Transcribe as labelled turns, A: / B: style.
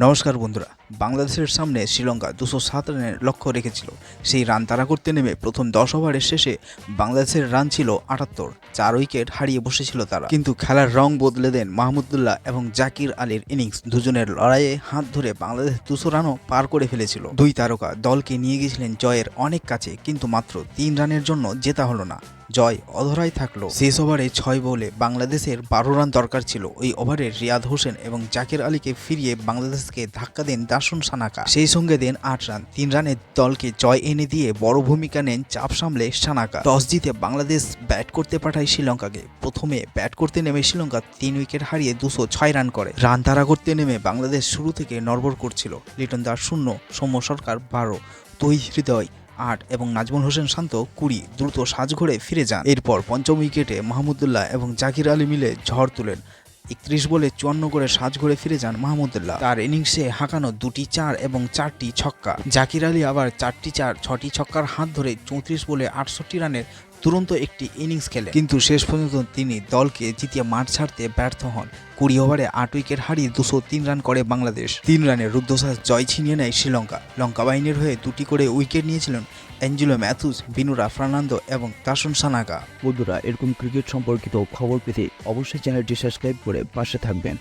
A: নমস্কার বন্ধুরা, বাংলাদেশের সামনে শ্রীলঙ্কা দুশো সাত রানের লক্ষ্য রেখেছিল। সেই রান তাড়া করতে নেমে প্রথম দশ ওভারের শেষে বাংলাদেশের রান ছিল আটাত্তর, চার উইকেট হারিয়ে বসেছিল তারা। কিন্তু খেলার রং বদলে দেন মাহমুদুল্লাহ এবং জাকির আলীর ইনিংস। দুজনের লড়াইয়ে হাত ধরে বাংলাদেশ দুশো রানও পার করে ফেলেছিল। দুই তারকা দলকে নিয়ে গেছিলেন জয়ের অনেক কাছে, কিন্তু মাত্র তিন রানের জন্য জেতা হলো না। জয় অধরাই থাকল। শেষ ওভারে ছয় বলে বাংলাদেশের বারো রান দরকার ছিল। ওই ওভারে রিয়াদ হোসেন এবং জাকির আলীকে ফিরিয়ে বাংলাদেশকে ধাক্কা দেন দাসুন সানাকা। সেই সঙ্গে দেন আট রান। তিন রানে দলকে জয় এনে দিয়ে বড় ভূমিকা নেন চাপ সামলে সানাকা। টস জিতে বাংলাদেশ ব্যাট করতে পাঠায় শ্রীলঙ্কাকে। প্রথমে ব্যাট করতে নেমে শ্রীলঙ্কা তিন উইকেট হারিয়ে দুশো ছয় রান করে। রান তাড়া করতে নেমে বাংলাদেশ শুরু থেকে নড়বড় করছিল। লিটন দাস শূন্য, সৌম্য সরকার বারো। তৈরি হৃদয় আট এবং নাজমুল হোসেন শান্ত কুড়ি দ্রুত সাজঘরে ফিরে যান। এরপর পঞ্চম উইকেটে মাহমুদুল্লাহ এবং জাকির আলী মিলে ঝড় তুলেন। একত্রিশ বলে চুয়ান্ন করে সাজ ঘুরে ফিরে যান মাহমুদুল্লাহ। তার ইনিংসে হাঁকানো দুটি চার এবং চারটি ছক্কা। জাকির আলী আবার চারটি চার, ছটি ছক্কার হাত ধরে চৌত্রিশ বলে আটষট্টি রানের তুরন্ত একটি ইনিংস খেলেন। কিন্তু শেষ পর্যন্ত তিনি দলকে জিতিয়ে মাঠ ছাড়তে ব্যর্থ হন। কুড়ি ওভারে আট উইকেট হারিয়ে দুশো তিন রান করে বাংলাদেশ। তিন রানে রুদ্ধশ্বাস জয় ছিনিয়ে নেয় শ্রীলঙ্কা। লঙ্কা বাহিনীর হয়ে দুটি করে উইকেট নিয়েছিলেন অ্যাঞ্জেলো ম্যাথুস বিনুরা ফার্নান্দো এবং দাসুন সানাকা
B: বন্ধুরা এরকম ক্রিকেট সম্পর্কিত খবর পেতে অবশ্যই চ্যানেলটি সাবস্ক্রাইব করে পাশে থাকবেন।